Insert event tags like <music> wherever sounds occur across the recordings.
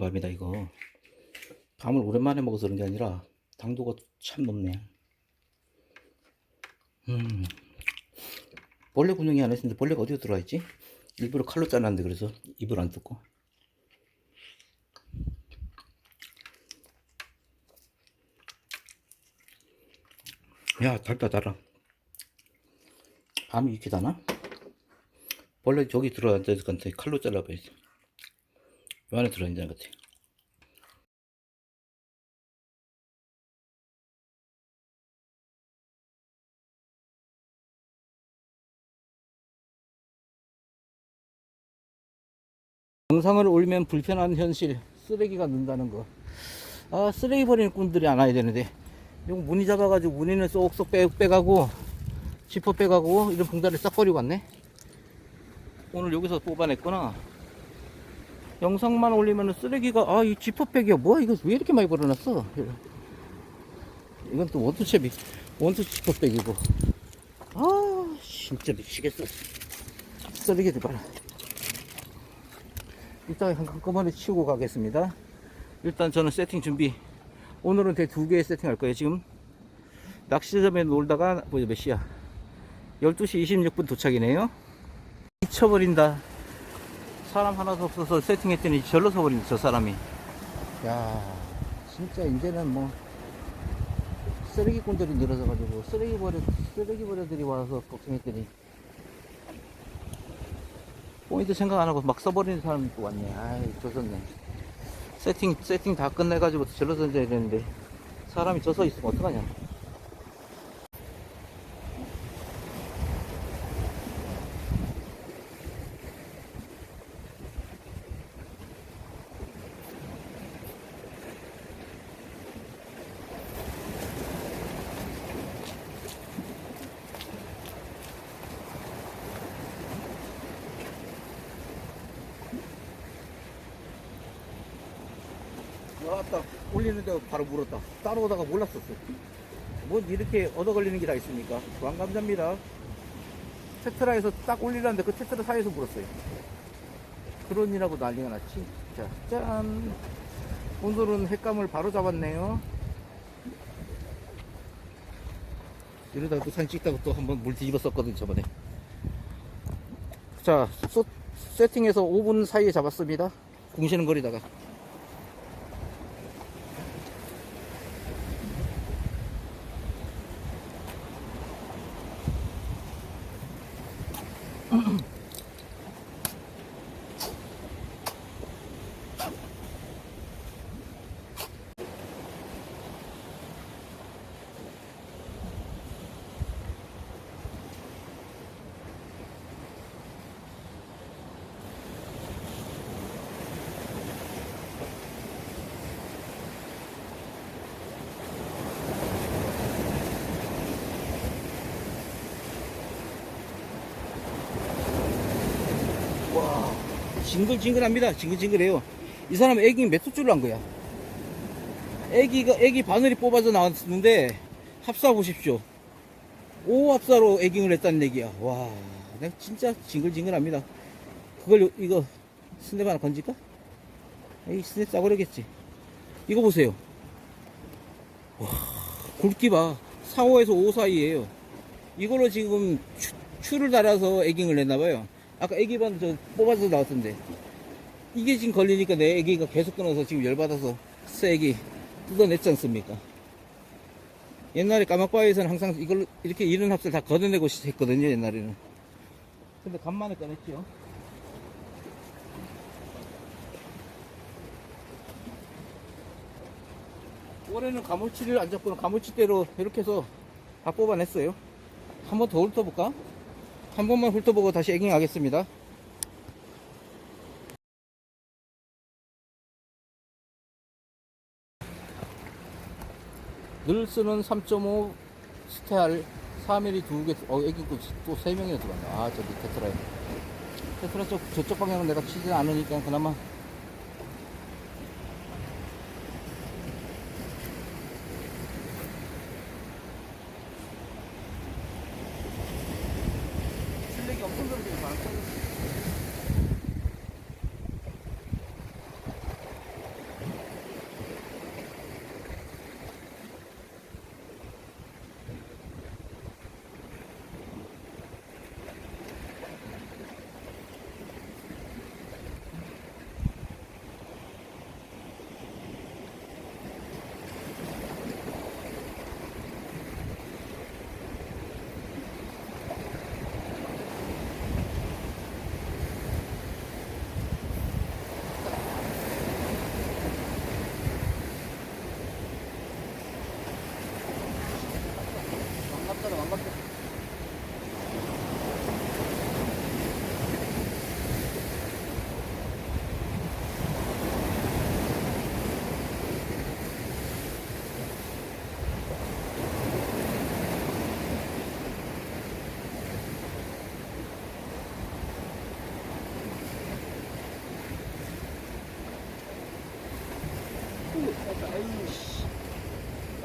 밤이다 이거. 밤을 오랜만에 먹어서 그런 게 아니라 당도가 참 높네 음. 벌레 군용이 안 했는데 벌레가 어디로 들어와 있지? 일부러 칼로 잘랐는데 그래서 입을 안 뜯고. 야 달다 달아. 밤이 이렇게 다나? 벌레 저기 들어앉아 있을 것 같아 칼로 잘라봐야지 요 안에 들어있는 것 같아 영상을 올리면 불편한 현실 쓰레기가 는다는 거. 아 쓰레기 버리는 꾼들이 안 와야 되는데. 이거 무늬 잡아가지고 무늬는 쏙쏙 빼, 빼가고 지퍼 빼가고 이런 봉다를 싹 버리고 왔네. 오늘 여기서 뽑아냈구나 영상만 올리면 쓰레기가 아 이 지퍼백이야 뭐야 이거 왜 이렇게 많이 버려놨어 이건 또 원투채비 원투 지퍼백이고 아 진짜 미치겠어 쓰레기들 봐라 일단 한꺼번에 치우고 가겠습니다. 일단 저는 세팅 준비. 오늘은 대두개 세팅 할 거예요. 지금 낚시점에 놀다가 뭐몇 시야? 12시 26분 도착이네요. 미쳐버린다. 사람 하나도 없어서 세팅했더니 절로 서버린다 저 사람이. 야, 진짜 이제는 뭐 쓰레기꾼들이 늘어져가지고 쓰레기 버려 쓰레기 버려들이 와서 걱정했더니 포인트 생각 안 하고 막 써버리는 사람이 또 왔네. 아이, 조졌네. 세팅, 세팅 다 끝내가지고 절로 던져야 되는데, 사람이 져서 있으면 어떡하냐. 왔다. 올리는데 바로 물었다. 따라오다가 몰랐었어. 뭐 이렇게 얻어 걸리는 게 다 있습니까? 왕감자입니다. 테트라에서 딱 올리려는데 그 테트라 사이에서 물었어요. 그런 일하고 난리가 났지. 자, 짠. 오늘은 횟감을 바로 잡았네요. 이러다가 또 사진 찍다가 또 한번 물 뒤집었었거든, 저번에. 자, 소- 세팅해서 5분 사이에 잡았습니다. 궁시는 거리다가. 와, 징글징글합니다. 징글징글해요. 이 사람 애기 몇 숫줄로 한 거야? 애기가, 애기 바늘이 뽑아져 나왔는데, 합사 보십시오. 5합사로 애깅을 했다는 얘기야. 와, 내가 진짜 징글징글합니다. 그걸, 요- 이거, 스냅 하나 건질까? 에이, 스냅 싸구려겠지. 이거 보세요. 와, 굵기 봐. 4, 5에서 5 사이에요. 이걸로 지금 추, 추를 달아서 애깅을 냈나봐요. 아까 애기반 저 뽑아서 나왔던데. 이게 지금 걸리니까 내 애기가 계속 끊어서 지금 열받아서 새 애기 뜯어냈지 않습니까? 옛날에 까막바위에서는 항상 이걸로 이렇게 이런 합을 다 걷어내고 했거든요, 옛날에는. 근데 간만에 꺼냈죠. 올해는 가물치를 안 잡고는 가물치대로 이렇게 해서 다 뽑아냈어요. 한번 더 훑어볼까? 한 번만 훑어보고 다시 애깅 하겠습니다. 늘 쓰는 3.5 스테알 4mm 두 개, 어, 애기 또 3명이나 들어간다. 아, 저기 테트라에. 테트라 쪽, 저쪽 방향은 내가 치지 않으니까 그나마. 실력이 엄청 들어지고 많아.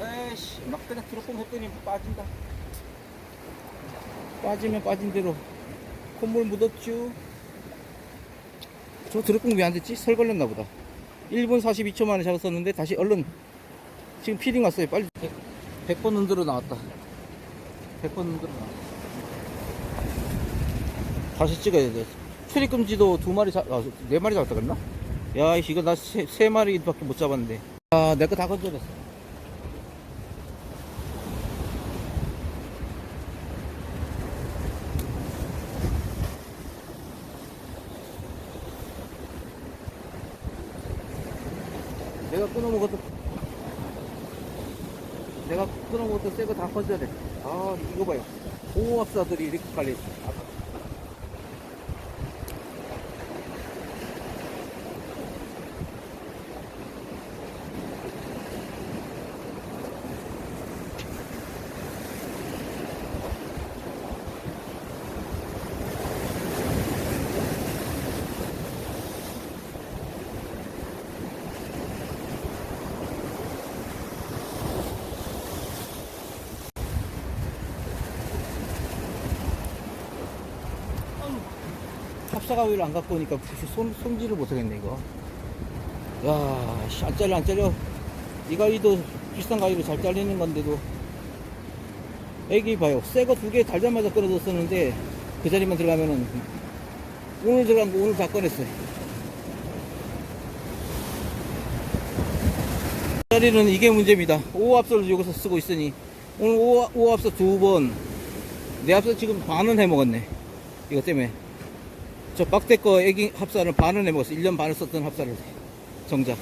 아씨 막 그냥 드롭봉 했더니 빠진다. 빠지면 빠진 대로. 콧물 묻었죠 저 드롭봉 왜안 됐지? 설 걸렸나 보다. 1분 42초 만에 잡았었는데 다시 얼른. 지금 피딩 왔어요. 빨리. 100, 번 흔들어 나왔다. 100번 흔들어 나왔다. 다시 찍어야 돼. 출입 금지도 두 마리 잡, 아, 네 마리 잡았다 그랬나? 야, 이거 나 세, 세 마리밖에 못 잡았는데. 아, 내 거 다 건져냈어. 내가 끊어먹었던, 내가 돼. 아, 이거 봐요. 호흡사들이 이렇게. 아, 합사 가 위를 안 갖고 오니까 손, 손질을 못하겠네, 이거. 야, 씨, 안 잘려, 안 잘려. 이 가위도 비싼 가위로 잘 잘리는 건데도. 애기 봐요. 새 거 두 개 달자마자 끊어졌었는데, 그 자리만 들어가면은, 오늘 들어간 거 오늘 다 꺼냈어요. 이 자리는 이게 문제입니다. 5합서를 여기서 쓰고 있으니, 오늘 5, 5합서 두 번, 내 합서 지금 반은 해 먹었네. 이거 때문에. 저 빡대 거 애기 합사를 반을 해먹었어. 1년 반을 썼던 합사를. 정작.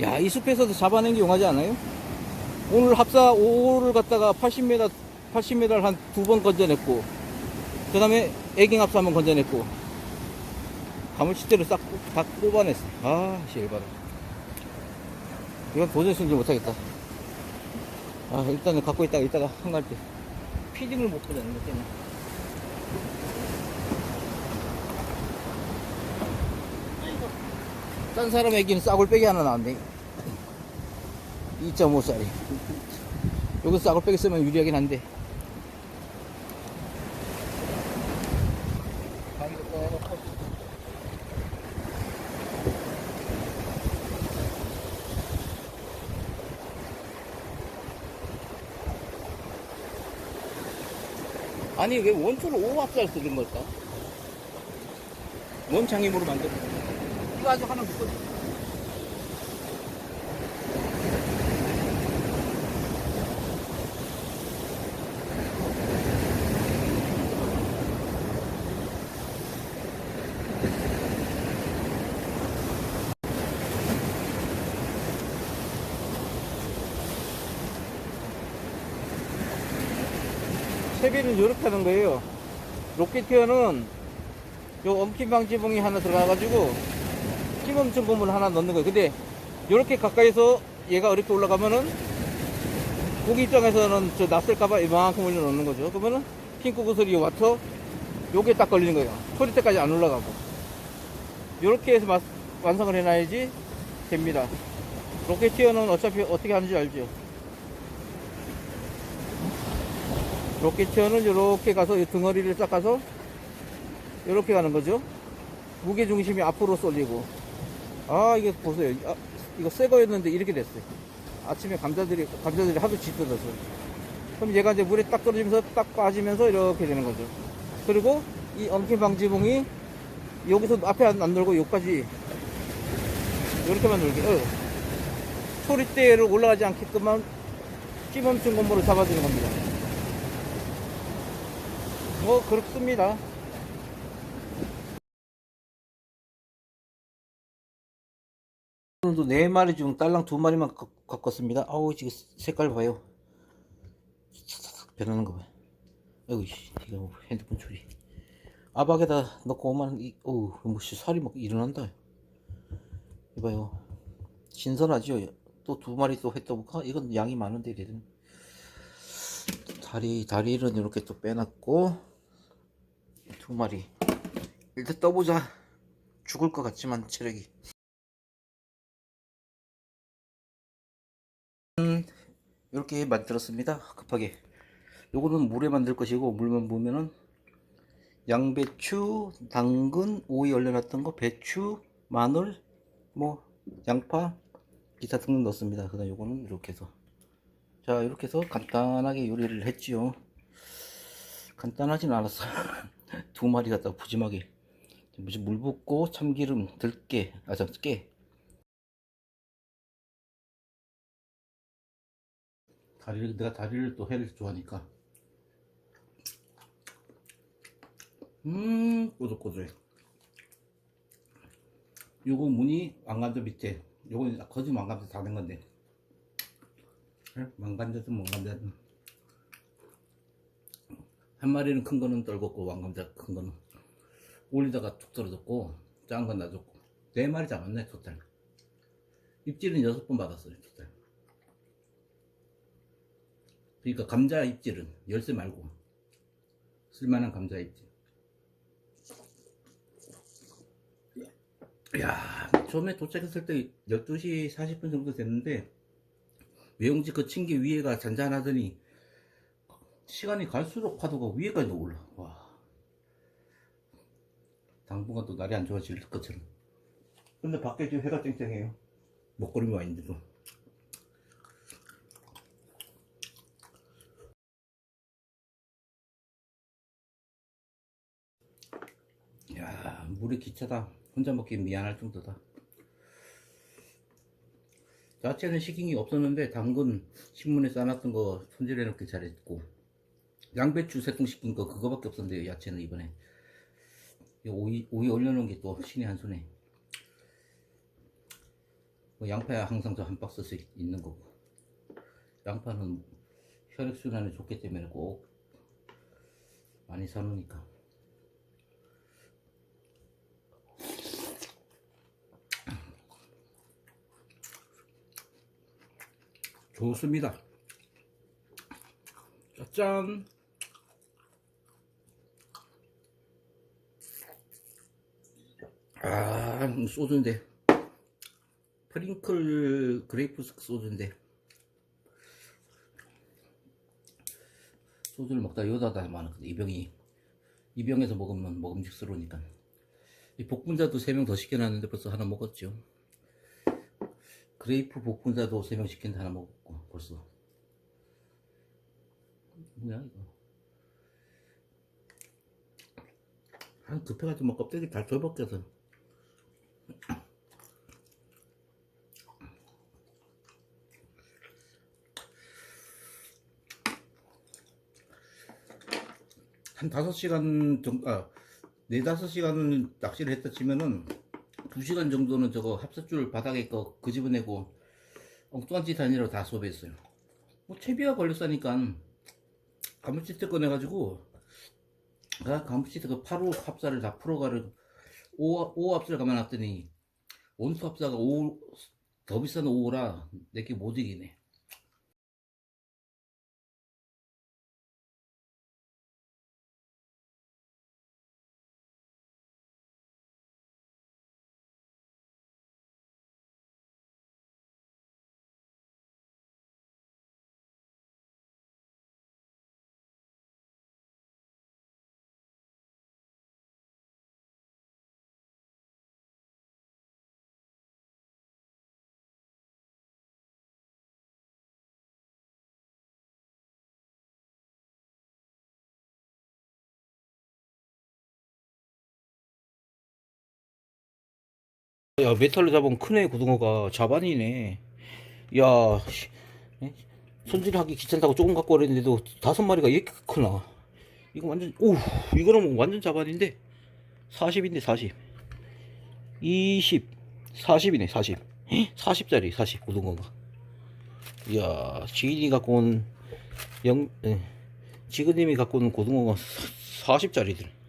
야, 이 숲에서도 잡아낸 게 용하지 않아요? 오늘 합사 5를 갖다가 80m, 80m를 한 두 번 건져냈고, 그 다음에 애깅 합사 한 번 건져냈고, 가물치대로 싹, 다 뽑아냈어. 아, 씨, 열받아. 이건 도저히 손질 못하겠다. 아, 일단은 갖고 있다가, 이따가 한갈 때. 피딩을 못 보자는 것 때문에. 딴 사람 애기는 싸굴빼기 하나 나왔네. 2.5짜리. 여기 싸굴빼기 쓰면 유리하긴 한데. 아니 왜 원투를 5합살 쓰는 걸까? 원장애물로 만들어 이거 아주 하나 묶어 채비는 이렇게 하는 거예요. 로켓 티어는 요 엉킨 방지봉이 하나 들어가가지고 찌멈춘 고물 하나 넣는 거예요. 근데 이렇게 가까이서 얘가 이렇게 올라가면은 고기 입장에서는 저 낯설까봐 이만큼 올려 놓는 거죠. 그러면은 핑크 구슬이 와서 요게 딱 걸리는 거예요. 소리 때까지 안 올라가고. 이렇게 해서 마- 완성을 해놔야지 됩니다. 로켓티어는 어차피 어떻게 하는지 알죠? 로켓티어는 이렇게 가서 이 등어리를 딱 가서 이렇게 가는 거죠. 무게 중심이 앞으로 쏠리고. 아, 이게 보세요. 아, 이거 새 거였는데 이렇게 됐어요. 아침에 감자들이, 감자들이 하도 짙어져서. 그럼 얘가 이제 물에 딱 떨어지면서 딱 빠지면서 이렇게 되는 거죠. 그리고 이 엉킨 방지봉이 여기서 앞에 안, 안 놀고 여기까지 이렇게만 놀게. 어. 소리대를 올라가지 않게끔만 찌멈춘 건물을 잡아주는 겁니다. 뭐, 그렇습니다. 오늘도 네 마리 중 딸랑 두 마리만 가- 갖고 습니다 아우 지금 색깔 봐요. 변하는 거 봐. 어이 씨, 이거 뭐 핸드폰 처리. 아박에다 넣고 오면 이, 어우 뭐씨 살이 막 일어난다. 이봐요. 신선하죠. 또 두 마리 또 했다볼까? 이건 양이 많은데 걔는. 다리 다리는 이렇게 또 빼놨고 두 마리. 일단 떠보자. 죽을 것 같지만 체력이. 이렇게 만들었습니다. 급하게. 요거는 물에 만들 것이고 물만 부으면은 양배추, 당근, 오이 얼려놨던 거, 배추, 마늘, 뭐 양파, 기타 등등 넣습니다. 그 다음 요거는 이렇게 해서 자 이렇게 해서 간단하게 요리를 했지요. 간단하진 않았어요. <laughs> 두 마리 갖다가 푸짐하게 무슨 물 붓고 참기름, 들깨, 아저 깨. 다리를 내가 다리를 또 회를 좋아하니까. 음 꼬들꼬들해. 요거 무늬 왕관자 밑에 요거 거짓 왕관자 다된 건데. 왕관자든 왕관자든. 한 마리는 큰 거는 떨궜고 왕감자 큰 거는. 올리다가 툭 떨어졌고 작은 건 놔줬고. 네 마리 잡았네 토탈. 입질은 여섯 번 받았어요 토탈 그러니까 감자 입질은 열쇠 말고 쓸만한 감자 입질 야 처음에 도착했을 때 12시 40분 정도 됐는데 외용지 그 층기 위에가 잔잔하더니 시간이 갈수록 파도가 위에까지 올라. 와. 당분간 또 날이 안 좋아질 것처럼. 근데 밖에 지금 해가 쨍쨍해요. 먹거리 와 있는데도. 야, 물이 기차다. 혼자 먹기 미안할 정도다. 야채는 게 없었는데 당근 신문에 싸놨던 거 손질해 놓기 잘했고 양배추 세통 시킨 거 그거밖에 없었는데 야채는 이번에 이 오이 오이 올려놓은 게 또 신의 한 수네. 뭐 양파야 항상 저 한 박스씩 있는 거고 양파는 혈액 순환에 좋기 때문에 꼭 많이 사놓으니까. 좋습니다. 짠! 아, 소주인데. 프링클 그레이프 소주인데. 소주를 먹다 요다다 많았거든, 이 병이. 이 병에서 먹으면 먹음직스러우니까. 이 복분자도 3명 더 시켜놨는데 벌써 하나 먹었죠. 그레이프 복분자도 3명 시켰는데 하나 먹었고, 벌써. 뭐야, 이거. 한 급해가지고 뭐 껍데기 다 절벗겨서. 한 5시간 정도, 아, 4, 5시간 낚시를 했다 치면은 2시간 정도는 저거 합사줄 바닥에 거 그집어내고 엉뚱한 짓 아니라고 다 수업했어요. 뭐 채비가 걸렸으니까 가무치트 꺼내가지고 아, 가무치트 그 8호 합사를 다 풀어가지고 5, 5 합사를 감아놨더니 온수 합사가 5, 더 비싼 5호라 내게 못 이기네. 야, 메탈로 잡은 큰애 고등어가 자반이네. 야? 손질하기 귀찮다고 조금 갖고 오랬는데도 다섯 마리가 이렇게 크나. 이거 완전, 오, 이거는 뭐 완전 자반인데. 40인데 40. 20, 40이네, 40. 40짜리, 40 고등어가. 이야, 지인이 갖고 온, 영, 에, 지그님이 갖고 온 고등어가 40짜리들.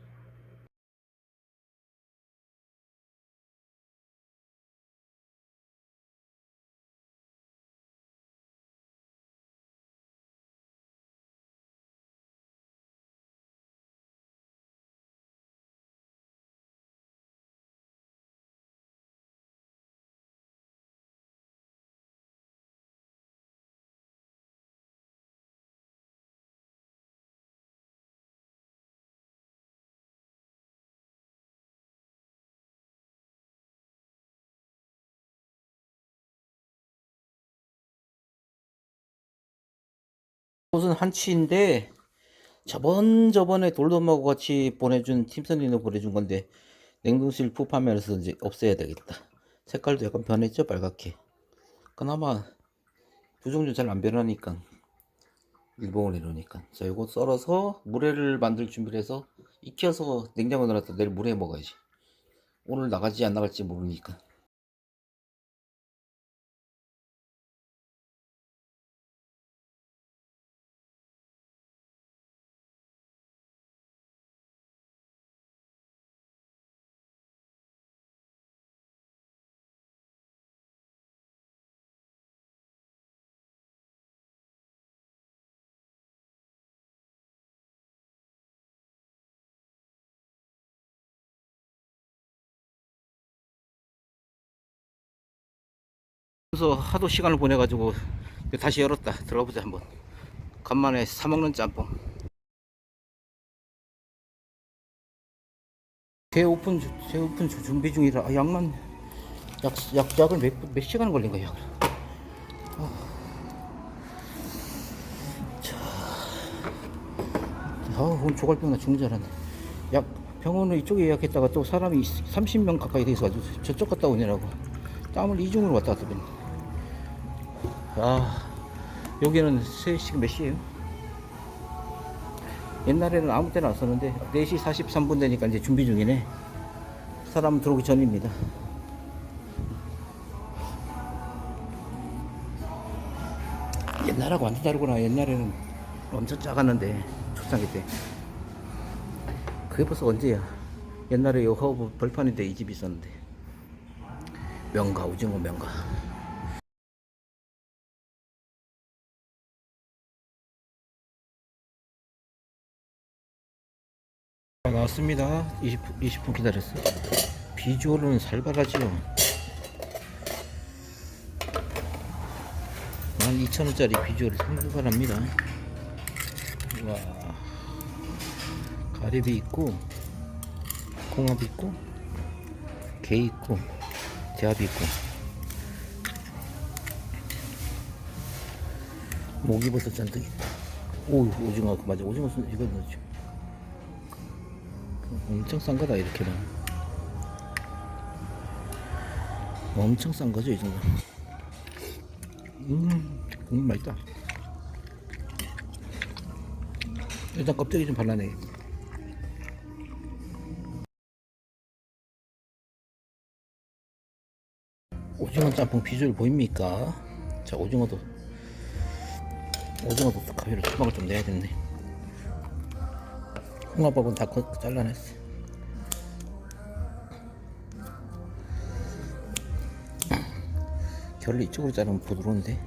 옷은 한치인데 저번 저번에 돌돔하고 같이 보내준 팀선이로 보내준 건데 냉동실 푸파면에서 이제 없애야 되겠다. 색깔도 약간 변했죠 빨갛게. 그나마 부종류 잘 안 변하니까 일봉을 이러니까 자 요거 썰어서 물회를 만들 준비를 해서 익혀서 냉장고에 넣어놨다 내일 물회 먹어야지. 오늘 나가지 안 나갈지 모르니까. 그래서 하도 시간을 보내가지고 다시 열었다. 들어가 보자 한번. 간만에 사 먹는 짬뽕. 재오픈 주- 재오픈 주- 준비 중이라 아, 약만 약, 약 약을 몇, 몇 시간 걸린 거야. 아. 자, 아 오늘 조갈병나 죽는 줄 알았네. 약 병원을 이쪽에 예약했다가 또 사람이 30명 가까이 돼서 저쪽 갔다 오느라고 땀을 이중으로 왔다 갔다 그랬네. 아 여기는 3시 몇 시에요? 옛날에는 아무 때나 왔었는데 4시 43분 되니까 이제 준비 중이네. 사람 들어오기 전입니다. 옛날하고 완전 다르구나. 옛날에는 엄청 작았는데 초창기 때. 그게 벌써 언제야? 옛날에 요 허브 벌판인데 이 집이 있었는데. 명가 오징어 명가 자, 나왔습니다. 20분, 20분 기다렸어요. 비주얼은 살벌하지요. 12,000원짜리 비주얼이 살벌합니다. 와, 가리비 있고, 콩합 있고, 게 있고, 대합이 있고, 목이버섯 잔뜩 있다. 오, 오징어, 맞아. 오징어, 순- 이거 넣죠. 엄청 싼 거다 이렇게는. 엄청 싼 거죠 이 정도. 음 국물 맛있다. 일단 껍데기 좀 발라내. 오징어 짬뽕 비주얼 보입니까? 자 오징어도 오징어도 가위로 토막을 좀 내야겠네 홍합밥은 다 거- 잘라냈어. 결을 이쪽으로 자르면 부드러운데.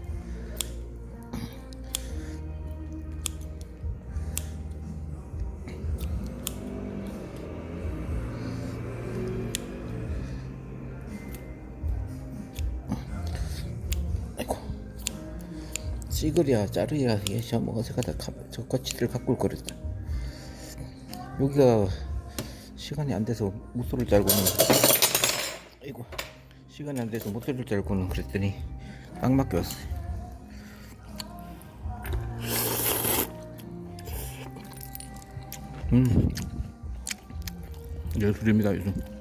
찌그리야 자르야 이게 저 뭐가 거치들 갖고 올 거랬다. 여기가 시간이 안 돼서 무소를 잘고는 아이고 시간이 안 돼서 무소를 잘고는 그랬더니 딱 맞게 왔어요. 음 예술입니다 요즘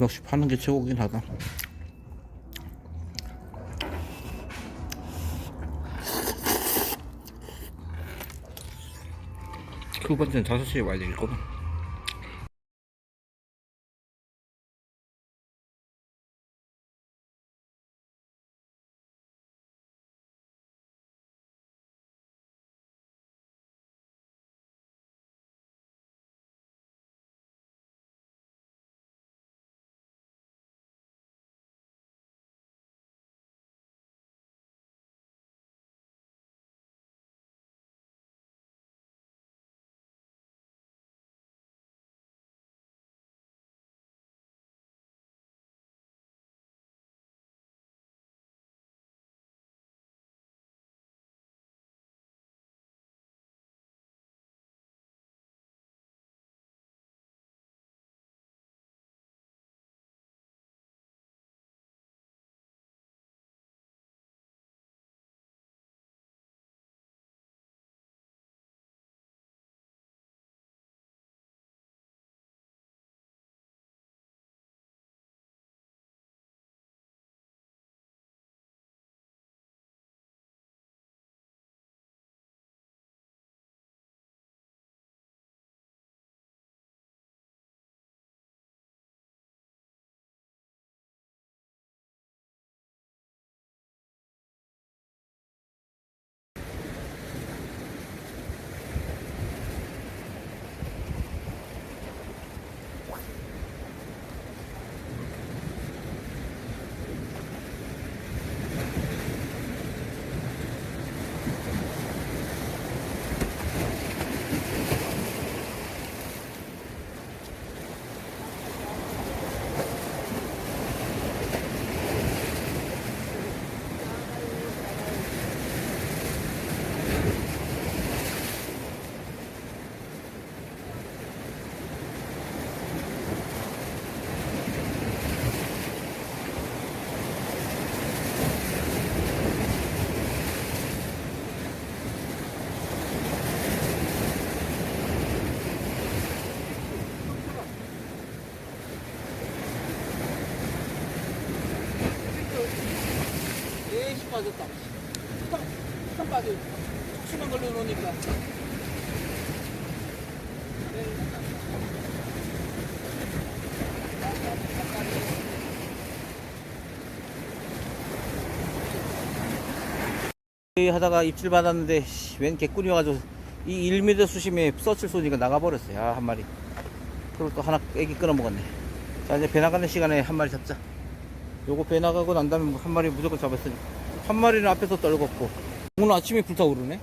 역시 파는 게 최고긴 하다. 두 번째는 5시에 와야 되겠구나. 하다가 입질 받았는데 씨, 웬 개꿀이 와가지고 이 1m 수심에 서칠 쏘니까 나가버렸어요. 아, 한 마리. 그리고 또 하나 애기 끊어 먹었네. 자 이제 배 나가는 시간에 한 마리 잡자. 요거 배 나가고 난 다음에 한 마리 무조건 잡았으니 한 마리는 앞에서 떨궜고. 오늘 아침에 불타오르네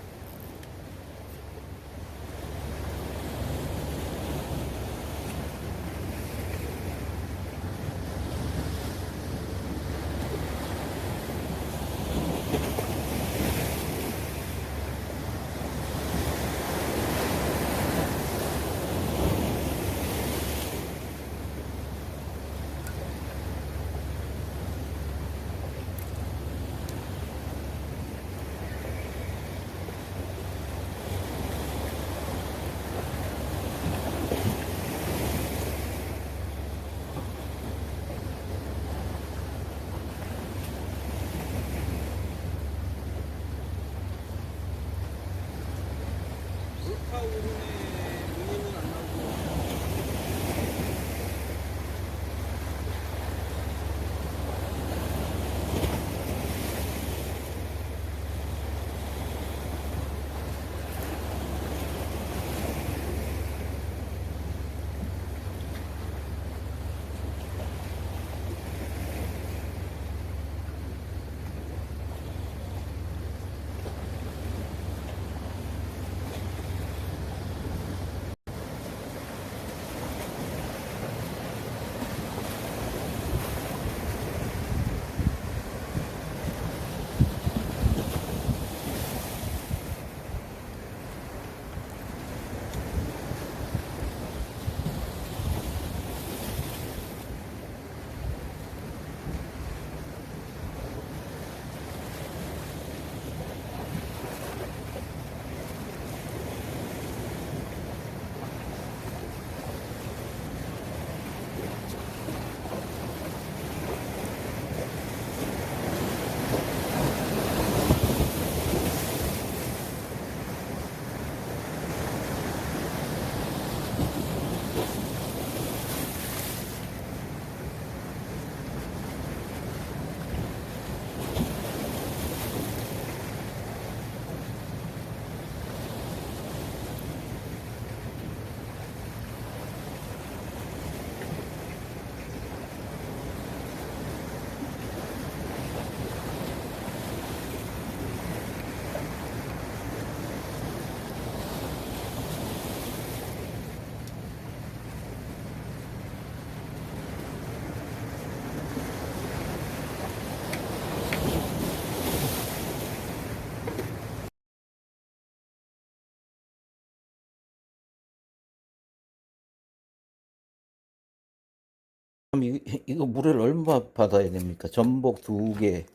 그럼 이- 이거 물을 얼마 받아야 됩니까? 전복 두 개,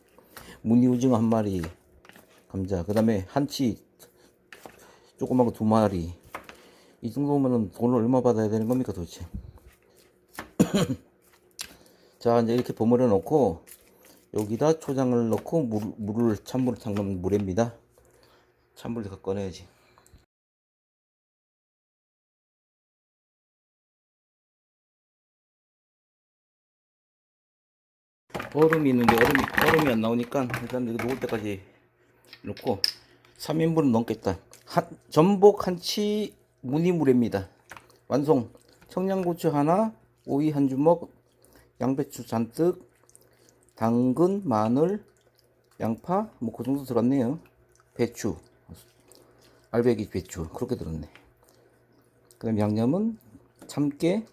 무늬 오징어 한 마리, 감자, 그 다음에 한치 조그만 거 두 마리. 이 정도면은 돈을 얼마 받아야 되는 겁니까 도대체? <coughs> 자 이제 이렇게 버무려 놓고 여기다 초장을 넣고 물, 물을 찬물을 담근 물입니다. 찬물을 다 꺼내야지. 얼음이 있는데 얼음이 얼음이 안 나오니까 일단 이거 녹을 때까지 넣고 3인분은 넘겠다. 한, 전복 한치 무늬물입니다. 완성. 청양고추 하나, 오이 한 주먹, 양배추 잔뜩, 당근, 마늘, 양파 뭐 그 정도 들었네요. 배추, 알배기 배추 그렇게 들었네. 그 다음 양념은 참깨,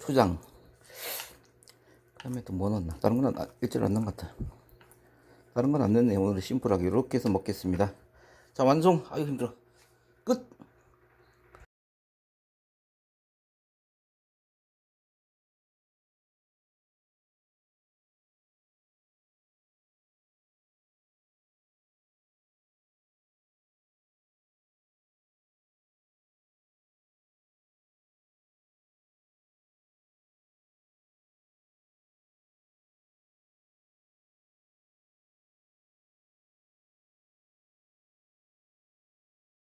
초장. 그다음에 또뭐 넣었나? 다른 건 안- 일절 안 넣은 것 같아. 다른 건 안 넣네. 오늘 심플하게 이렇게 해서 먹겠습니다. 자 완성. 아유 힘들어.